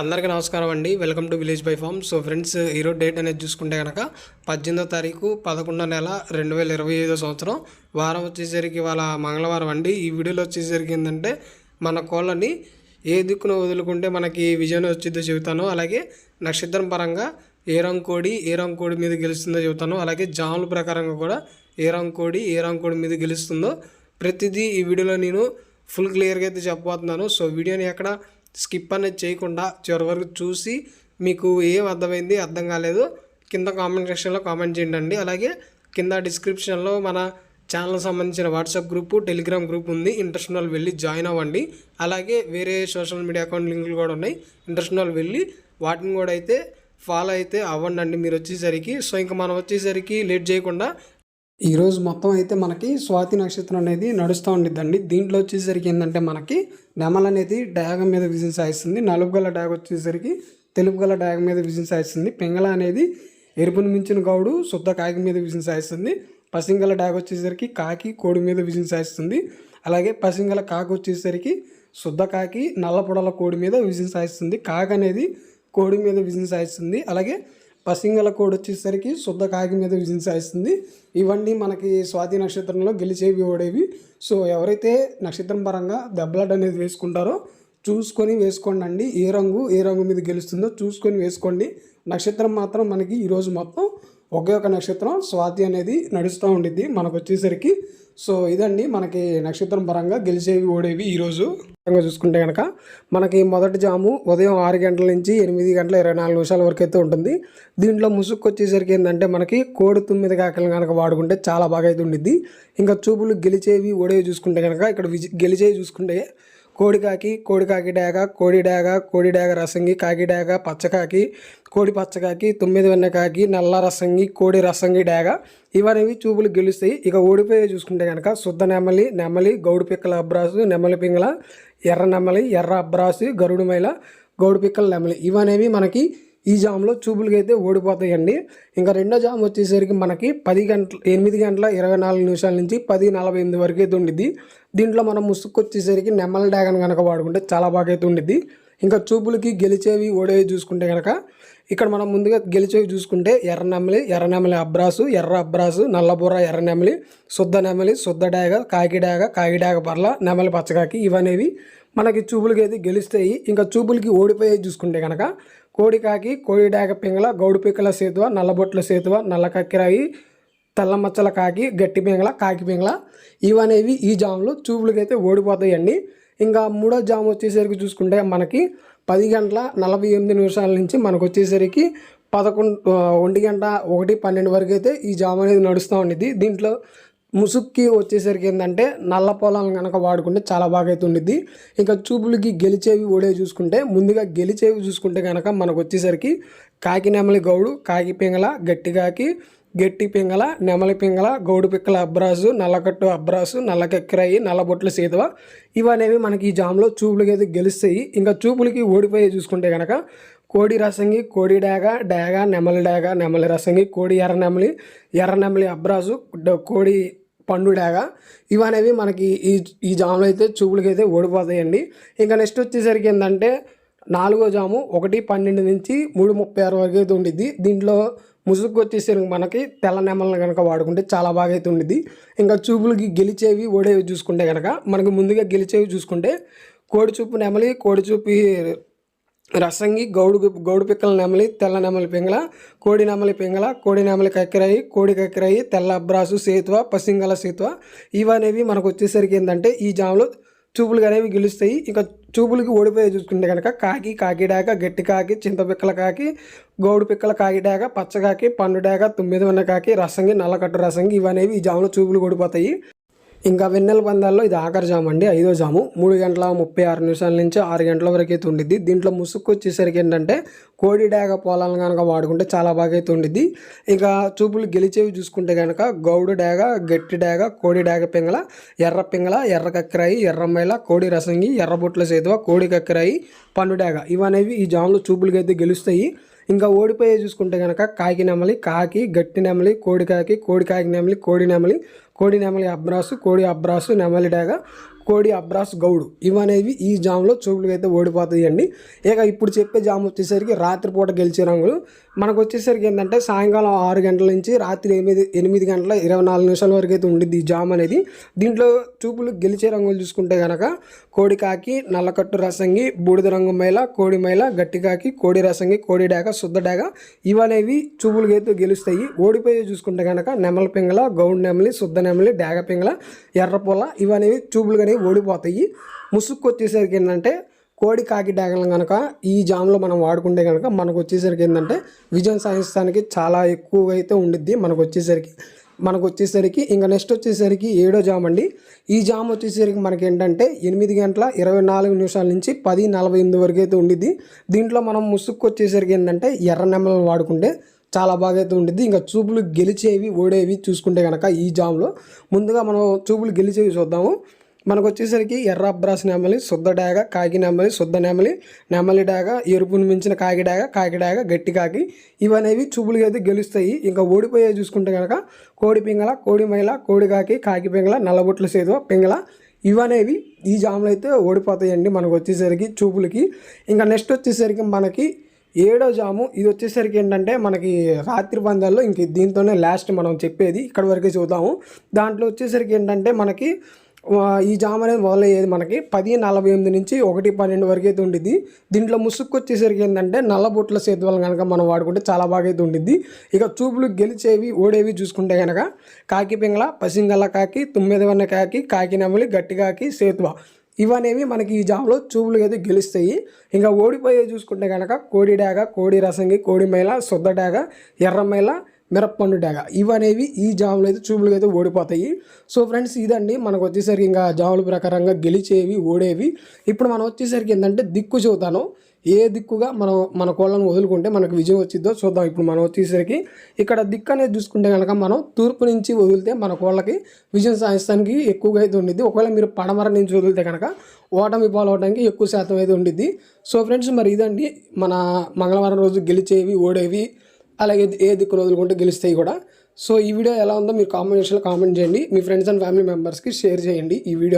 అందరికీ నమస్కారం అండి. Welcome to village by farm. So friends ఈరోజు డేట్ అనేది చూసుకుంటే కనుక పద్దెనిమిదో తారీఖు పదకొండో నెల రెండు వేల ఇరవై ఐదో సంవత్సరం. వారం వచ్చేసరికి వాళ్ళ మంగళవారం అండి. ఈ వీడియోలో వచ్చేసరికి ఏంటంటే మన కోళ్ళని ఏ దిక్కున వదులుకుంటే మనకి విజయం వచ్చిందో చెబుతాను. అలాగే నక్షత్రం పరంగా ఏ కోడి ఏ కోడి మీద గెలుస్తుందో చెబుతాను. అలాగే జాముల ప్రకారంగా కూడా ఏ కోడి ఏ కోడి మీద గెలుస్తుందో ప్రతిదీ ఈ వీడియోలో నేను ఫుల్ క్లియర్గా అయితే చెప్పబోతున్నాను. సో వీడియోని ఎక్కడ స్కిప్ అనేది చేయకుండా చివరి వరకు చూసి మీకు ఏం అర్థమైంది అర్థం కాలేదు కింద కామెంట్ సెక్షన్లో కామెంట్ చేయండి అలాగే కింద డిస్క్రిప్షన్లో మన ఛానల్ సంబంధించిన వాట్సాప్ గ్రూపు టెలిగ్రామ్ గ్రూప్ ఉంది. ఇంట్రెస్ట్ వాళ్ళు వెళ్ళి జాయిన్ అవ్వండి. అలాగే వేరే సోషల్ మీడియా అకౌంట్ లింకులు కూడా ఉన్నాయి. ఇంట్రెస్ట్ వాళ్ళు వెళ్ళి వాటిని కూడా అయితే ఫాలో అయితే అవ్వండి అండి మీరు వచ్చేసరికి. సో ఇంకా మనం వచ్చేసరికి లేట్ చేయకుండా ఈరోజు మొత్తం అయితే మనకి స్వాతి నక్షత్రం అనేది నడుస్తూ ఉండిద్దండి. దీంట్లో వచ్చేసరికి ఏంటంటే మనకి నెమల్ అనేది డ్యాగ మీద విజయం సాయిస్తుంది. నలుపు గల డ్యాగ్ వచ్చేసరికి తెలుపు గల డ్యాగ్ మీద విజయం సాయిస్తుంది. పింగళ అనేది ఎరుపును మించిన గౌడు శుద్ధ కాకి మీద విజయం సాయిస్తుంది. పసింగల డ్యాగ్ వచ్చేసరికి కాకి కోడి మీద విజయం సాయిస్తుంది. అలాగే పసింగల కాకి వచ్చేసరికి శుద్ధ కాకి నల్ల పొడల కోడి మీద విజయం సాయిస్తుంది. కాకి అనేది కోడి మీద విజయం సాయిస్తుంది. అలాగే పసింగల కోడ్ వచ్చేసరికి శుద్ధ కాగి మీద విజయం సాయిస్తుంది ఇవన్నీ మనకి స్వాతి నక్షత్రంలో గెలిచేవి ఓడేవి. సో ఎవరైతే నక్షత్రం పరంగా దెబ్బలాట అనేది వేసుకుంటారో చూసుకొని వేసుకోండి అండి ఏ రంగు ఏ రంగు మీద గెలుస్తుందో చూసుకొని వేసుకోండి. నక్షత్రం మాత్రం మనకి ఈరోజు మొత్తం ఒకే ఒక నక్షత్రం స్వాతి అనేది నడుస్తూ ఉండిద్ది మనకు వచ్చేసరికి. సో ఇదండి మనకి నక్షత్రం పరంగా గెలిచేవి ఓడేవి ఈరోజు చూసుకుంటే కనుక మనకి మొదటి జాము ఉదయం ఆరు గంటల నుంచి ఎనిమిది గంటల ఇరవై నాలుగు నిమిషాల వరకు అయితే ఉంటుంది. దీంట్లో ముసుగు వచ్చేసరికి ఏంటంటే మనకి కోడి తొమ్మిది కాకలు కనుక వాడుకుంటే చాలా బాగా అయితే ఉండిద్ది. ఇంకా చూపులు గెలిచేవి ఓడేవి చూసుకుంటే కనుక ఇక్కడ విజ గెలిచేవి చూసుకుంటే కోడికాకి కోడికాకి డాగ కోడి డాగ కోడి డాగ రసంగి కాకి డాగ పచ్చకాకి కోడి పచ్చకాకి తొమ్మిది వెన్న కాకి నల్ల రసంగి కోడి రసంగి డాగ. ఇవనేవి చూపులు గెలుస్తాయి. ఇక ఓడిపోయే చూసుకుంటే కనుక శుద్ధ నెమలి నెమలి గౌడు పిక్కల అబ్రాసు నెమలి పింగళ ఎర్ర నెమలి ఎర్ర అబ్రాసు గరుడు మైల గౌడు పిక్కల నెమలి. ఇవనేవి మనకి ఈ జామ్లో చూపులకి అయితే ఓడిపోతాయండి. ఇంకా రెండో జామ్ వచ్చేసరికి మనకి పది గంటల ఎనిమిది గంటల ఇరవై నాలుగు నిమిషాల నుంచి పది నలభై ఎనిమిది వరకు అయితే ఉండిద్ది. దీంట్లో మనం ముసుగు వచ్చేసరికి నెమ్మల డ్యాగన్ కనుక వాడుకుంటే చాలా బాగా అయితే ఉండిద్ది. ఇంకా చూపులకి గెలిచేవి ఓడేవి చూసుకుంటే కనుక ఇక్కడ మనం ముందుగా గెలిచేవి చూసుకుంటే ఎర్ర నెమలి ఎర్ర నెమలి అబ్రాసు ఎర్ర అబ్రాసు నల్లబుర్ర ఎర్ర నెమలి శుద్ధ నెమలి శుద్ధ డాగ కాకి డాగ కాకి డాగ పర్ల నెమలి పచ్చకాకి ఇవనేవి మనకి చూపులకి అయితే గెలుస్తాయి. ఇంకా చూపులకి ఓడిపోయేవి చూసుకుంటే కనుక కోడికాకి కోడిడాక పింగళ గౌడు పిక్కల సేతువ నల్లబొట్ల సేతువ నల్ల కక్కిరాయి తెల్ల కాకి గట్టి పింగళ కాకి పింగళ. ఇవనేవి ఈ జాములు. చూపులకైతే ఓడిపోతాయండి. ఇంకా మూడో జాము వచ్చేసరికి చూసుకుంటే మనకి పది గంటల నలభై ఎనిమిది నిమిషాల నుంచి మనకు వచ్చేసరికి పదకొండు ఒంటి గంట ఒకటి పన్నెండు వరకు అయితే ఈ జాము అనేది నడుస్తూ ఉండిద్ది దీంట్లో ముసుక్కి వచ్చేసరికి ఏంటంటే నల్ల పొలాలను కనుక వాడుకుంటే చాలా బాగా అయితే ఉండిద్ది ఇంకా చూపులకి గెలిచేవి ఓడే చూసుకుంటే ముందుగా గెలిచేవి చూసుకుంటే కనుక మనకు వచ్చేసరికి కాకి నెమలి గౌడు కాకి పింగళ గట్టి కాకి గట్టి పింగళ నెమలి పింగళ గౌడు పిక్కల అబ్రాసు నల్లకట్టు అబ్రాసు నల్లకెక్కరాయి నల్లబొట్ల సీతవ ఇవనేవి మనకి ఈ జామ్లో చూపులకి అయితే గెలుస్తాయి. ఇంకా చూపులకి ఓడిపోయి చూసుకుంటే కనుక కోడి రసంగి కోడి డాగ డాగ నెమలి డాగ నెమలి రసంగి కోడి ఎర్ర నెమలి ఎర్ర నెమలి అబ్రాసు డ- కోడి పండు డాగ. ఇవనేవి మనకి ఈ ఈ జాములు అయితే చూపులకి అయితే ఓడిపోతాయండి. ఇంకా నెక్స్ట్ వచ్చేసరికి ఏంటంటే నాలుగో జాము ఒకటి పన్నెండు నుంచి మూడు ముప్పై ఆరు వరకు అయితే ఉండిద్ది. దీంట్లో ముసుగు వచ్చేసరికి మనకి తెల్ల నెమలను కనుక వాడుకుంటే చాలా బాగా అయితే ఉండిద్ది. ఇంకా చూపులకి గెలిచేవి ఓడేవి చూసుకుంటే కనుక మనకు ముందుగా గెలిచేవి చూసుకుంటే కోడి చూపు నెమలి కోడి చూపి రసంగి గౌడు గౌడు పిక్కల నెమలి తెల్ల నెమలి పింగళ కోడి నెమలి పింగళ కోడి నెమలి కక్కిరాయి కోడి కక్కిరాయి తెల్ల అబ్రాసు సేతువ పసింగల సేతువ. ఇవనేవి మనకు వచ్చేసరికి ఏంటంటే ఈ జాములు చూపులు అనేవి గెలుస్తాయి. ఇంకా చూపులకి ఓడిపోయి చూసుకుంటే కనుక కాకి కాకిడాక గట్టి కాకి చింతపిక్కల కాకి గౌడు పిక్కల కాకిడాక పచ్చకాకి పండుడాక తొమ్మిది ఉన్న కాకి రసంగి నల్లకట్టు రసంగి ఇవనేవి ఈ జాములో చూపులు ఓడిపోతాయి. ఇంకా వెన్నెల పందాల్లో ఇది ఆఖరి జాము అండి ఐదో జాము. మూడు గంటల ముప్పై ఆరు నిమిషాల నుంచి ఆరు గంటల వరకు అయితే ఉండిద్ది. దీంట్లో ముసుగు వచ్చేసరికి ఏంటంటే కోడి డాగ పొలాలను కనుక వాడుకుంటే చాలా బాగా అయితే ఉండిద్ది. ఇంకా చూపులు గెలిచేవి చూసుకుంటే కనుక గౌడు డాగ గట్టి డాగ కోడి డాగ పింగళ ఎర్ర పింగళ ఎర్ర కక్కిరాయి ఎర్రమ్మైల కోడి రసంగి ఎర్రబొట్ల సేతువ కోడి కక్కిరాయి పండు డాగ. ఇవనేవి ఈ జాములు చూపులకి అయితే గెలుస్తాయి. ఇంకా ఓడిపోయే చూసుకుంటే కనుక కాకి నెమలి కాకి గట్టి నెమలి కోడి కాకి కోడి కాకి నెమలి కోడి నెమలి కోడి నెమలి అబ్రాసు కోడి అబ్రాసు నెమలి డేగ కోడి అబ్రాస్ గౌడు. ఇవనేవి ఈ జామ్లో చూపులకు అయితే ఓడిపోతాయి అండి ఇక ఇప్పుడు చెప్పే జామ్ వచ్చేసరికి రాత్రిపూట గెలిచే రంగులు. మనకు వచ్చేసరికి ఏంటంటే సాయంకాలం ఆరు గంటల నుంచి రాత్రి ఎనిమిది ఎనిమిది గంటల ఇరవై నాలుగు నిమిషాల వరకు అయితే ఉండిద్ది ఈ జామ్ అనేది. దీంట్లో చూపులు గెలిచే రంగులు చూసుకుంటే కనుక కోడి కాకి నల్లకట్టు రసంగి బూడిద రంగు మైల కోడి మైల గట్టి కాకి కోడి రసంగి కోడి డేగ శుద్ధ డేగ ఇవనేవి చూపులు అయితే గెలుస్తాయి. ఓడిపోయి చూసుకుంటే కనుక నెమల పింగళ గౌడ్ నెమలి శుద్ధ నెమలి డాగ పింగళ ఎర్రపొల ఇవనేవి చూపులు కానీ ఓడిపోతాయి. ముసుక్కు వచ్చేసరికి ఏంటంటే కోడి కాకి డాగలను కనుక ఈ జామ్లో మనం వాడుకుంటే కనుక మనకు వచ్చేసరికి ఏంటంటే విజయం సాధించడానికి చాలా ఎక్కువగా అయితే ఉండిద్ది మనకు వచ్చేసరికి మనకు వచ్చేసరికి ఇంకా నెక్స్ట్ వచ్చేసరికి ఏడో జామ్ అండి ఈ జామ్ వచ్చేసరికి మనకి ఏంటంటే ఎనిమిది గంటల ఇరవై నాలుగు నిమిషాల నుంచి పది నలభై ఎనిమిది వరకు అయితే ఉండిద్ది. దీంట్లో మనం ముసుక్కు వచ్చేసరికి ఏంటంటే ఎర్ర నెమ్మలను వాడుకుంటే చాలా బాగా అయితే ఉంటుంది ఇంకా చూపులు గెలిచేవి ఓడేవి చూసుకుంటే కనుక ఈ జామ్లో. ముందుగా మనం చూపులు గెలిచేవి చూద్దాము. మనకు వచ్చేసరికి ఎర్రబ్రాస్ నెమలి శుద్ధ డాగ కాకి నెమలి శుద్ధ నెమలి నెమలి డాగ ఎరుపును మించిన కాకి డాగ కాకి డాగ గట్టి కాకి. ఇవనేవి చూపులు అయితే గెలుస్తాయి. ఇంకా ఓడిపోయే చూసుకుంటే కనుక కోడి పింగళ కోడి మైల కోడి కాకి కాకి పింగళ నల్లబొట్ల సేదు పింగళ. ఇవనేవి ఈ జాములు అయితే ఓడిపోతాయండి మనకు వచ్చేసరికి చూపులకి. ఇంకా నెక్స్ట్ వచ్చేసరికి మనకి ఏడో జాము. ఇది వచ్చేసరికి ఏంటంటే మనకి రాత్రి పందాల్లో ఇంక దీంతోనే లాస్ట్ మనం చెప్పేది. ఇక్కడ వరకే చూద్దాము. దాంట్లో వచ్చేసరికి ఏంటంటే మనకి ఈ జాము అనేది మొదలయ్యేది మనకి పది నలభై ఎనిమిది నుంచి ఒకటి పన్నెండు వరకు అయితే ఉండిద్ది. దీంట్లో ముసుక్కు వచ్చేసరికి ఏంటంటే నల్లబొట్ల సేతువలు కనుక మనం వాడుకుంటే చాలా బాగా అయితే ఉండిద్ది. ఇక చూపులు గెలిచేవి ఓడేవి చూసుకుంటే కనుక కాకి పింగళ పసింగల్ల కాకి తుమ్మెదవన్న కాకి కాకి నెమలి గట్టి కాకి సేతువ. ఇవనేవి మనకి ఈ జామ్లో చూపులు అయితే గెలుస్తాయి. ఇంకా ఓడిపోయే చూసుకుంటే కనుక కోడి డాగ కోడి రసంగి కోడి మైల శుద్ధ డాగ ఎర్ర మైల మిరప్పండు డేగ. ఇవనేవి ఈ జాములు అయితే చూపులు అయితే ఓడిపోతాయి. సో ఫ్రెండ్స్ ఇదండి. మనకు వచ్చేసరికి ఇంకా జాముల ప్రకారంగా గెలిచేవి ఓడేవి. ఇప్పుడు మనం వచ్చేసరికి ఏంటంటే దిక్కు చూద్దాను ఏ దిక్కుగా మనం మన కోళ్ళను వదులుకుంటే మనకు విజయం వచ్చిద్దో చూద్దాం. ఇప్పుడు మనం వచ్చేసరికి ఇక్కడ దిక్కు అనేది చూసుకుంటే కనుక మనం తూర్పు నుంచి వదిలితే మన కోళ్ళకి విజయం సాధించడానికి ఎక్కువగా అయితే ఉండిద్ది. ఒకవేళ మీరు పడమర నుంచి వదిలితే కనుక ఓటమి పాలవడానికి ఎక్కువ శాతం అయితే ఉండిద్ది. సో ఫ్రెండ్స్ మరి ఇదండి. మన మంగళవారం రోజు గెలిచేవి ఓడేవి. అలాగే ఏ దిక్కు వదులుకుంటే గెలుస్తాయి కూడా. సో ఈ వీడియో ఎలా ఉందో మీరు కామెంట్ సెక్షన్లో కామెంట్ చేయండి. మీ ఫ్రెండ్స్ అండ్ ఫ్యామిలీ మెంబర్స్కి షేర్ చేయండి ఈ వీడియో.